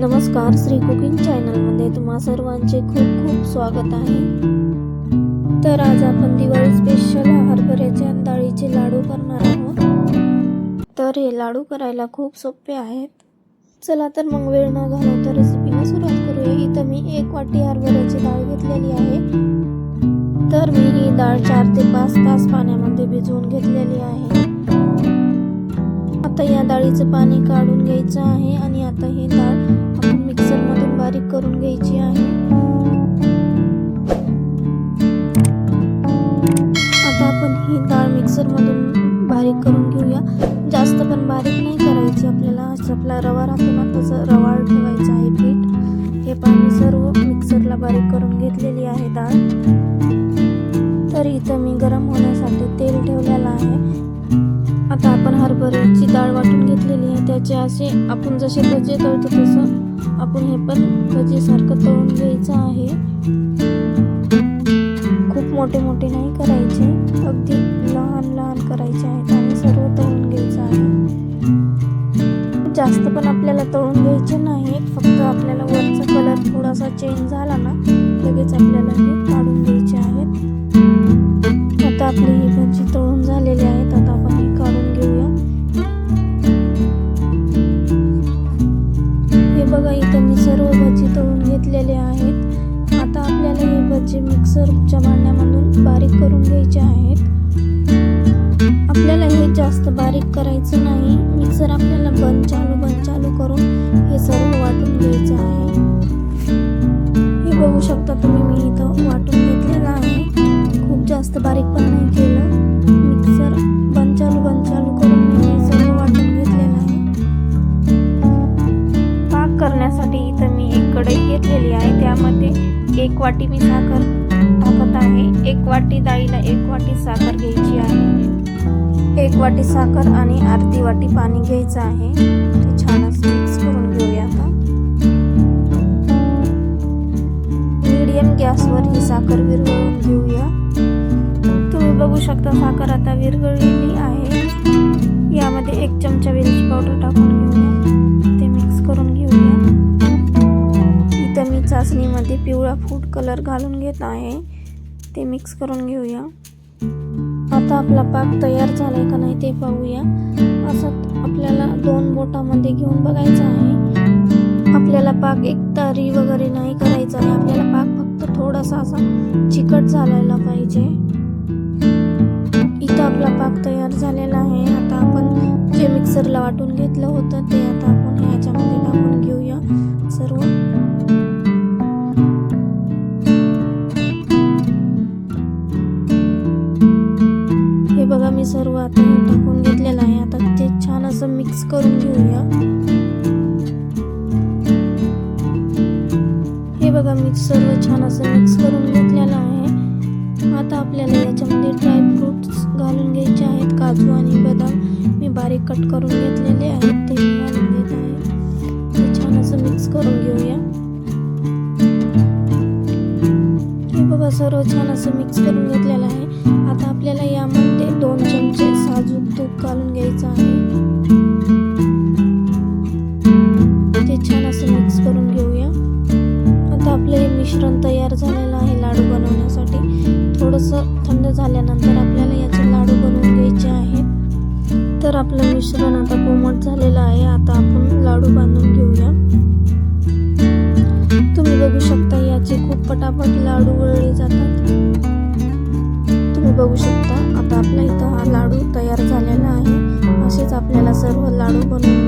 नमस्कार श्री कुकिंग चॅनलमध्ये तुम्हा सर्वांचे खूप खूप स्वागत आहे. तर आज आपण दिवाळी स्पेशल हरभऱ्याच्या डाळीचे लाडू करणार आहोत. तर हे लाडू करायला खूप सोपे आहेत. चला तर मग वेळ न घालवता रेसिपीला सुरुवात करूया. इथं मी एक वाटी हरभऱ्याची डाळ घेतलेली आहे. तर मी ही डाळ चार ते पाच तास पाण्यामध्ये भिजवून घेतलेली आहे. आता या डाळीचं पाणी काढून घ्यायचं आहे आणि आता ही डाळ आपण मिक्सरमधून बारीक करून घ्यायची आहे. आता आपण ही डाळ मिक्सरमधून बारीक करून घेऊया. जास्त पण बारीक नाही करायची. आपल्याला आपला रवा राहतो ना तसं रवाळ ठेवायचा आहे पीठ. हे पाणी सर्व मिक्सरला बारीक करून घेतलेली आहे डाळ. तर इथं मी गरम होण्यासाठी तेल ठेवलेलं आहे. आता आपण हरभऱ्याची डाळ वाटून घेतलेली आहे. त्याचे असे आपण जसे भजे तळतो तसं आपण हे पण भजीसारखं तळून घ्यायचं आहे. खूप मोठे मोठे नाही करायचे अगदी लहान लहान करायचे आहेत आणि सर्व तळून घ्यायचं आहे. जास्त पण आपल्याला तळून घ्यायचे नाही फक्त आपल्याला वरचा कलर थोडासा चेंज झाला ना लगेच आपल्याला हे तळून घेतलेले आहेत. आता आपल्याला हे भजी मिक्सरच्या भांड्यामधून बारीक करून घ्यायचे आहेत. आपल्याला हे जास्त बारीक करायचं नाही. मिक्सर आपल्याला बंद चालू बंद चालू करून घेतलेली आहे. त्यामध्ये एक वाटी मी साखर टाकत आहे. एक वाटी डाळीला एक वाटी साखर घ्यायची आहे. एक वाटी साखर आणि अर्धी वाटी पाणी घ्यायचं आहे. ते छान असं मिक्स करून घेऊया आता. मीडियम गॅसवर ही साखर विरघळून घेऊया. तुम्ही बघू शकता साखर आता विरघळलेली आहे. यामध्ये एक चमचा वेलची पावडर टाकून घेऊया. मध्ये पिवळा फूड कलर घालून घेत आहे. ते मिक्स करून घेऊया. आता आपला पाक तयार झालाय का नाही ते पाहूया. असं आपल्याला दोन बोटामध्ये घेऊन बघायचं आहे. आपल्याला पाक एक तारी वगैरे नाही करायचा आहे. आपल्याला पाक फक्त थोडासा असा चिकट झालेला पाहिजे. इथं आपला पाक तयार झालेला आहे. आता आपण जे मिक्सरला वाटून घेतलं होतं ते आता आपण ह्याच्यामध्ये टाकून घेऊया. सर्व मिक्स करून घेऊया हे बघा, मी सर्व छान असं मिक्स करून घेतलेलं आहे. आता आपल्याला याच्यामध्ये ड्रायफ्रुट्स घालून घ्यायचे आहेत, काजू आणि बदाम. मी बारीक कट करून घेतलेले आहेत, ते घालून घेत आहे. छान असं मिक्स करून घेऊया. हे बघा, सर्व छान असं मिक्स करून घेतलेलं आहे. आता आपल्याला यामध्ये मिश्रण तयार झालेलं आहे लाडू बनवण्यासाठी. थोडंसं थंड झाल्यानंतर आपल्याला याचे लाडू बनवून घ्यायचे आहेत. तर आपलं मिश्रण आता कोमट झालेलं आहे. आता आपण लाडू बांधून घेऊया. तुम्ही बघू शकता याचे खूप पटापट लाडू वळले जातात. तुम्ही बघू शकता आता आपल्या इथं हा लाडू तयार झालेला आहे. असेच आपल्याला सर्व लाडू बनवून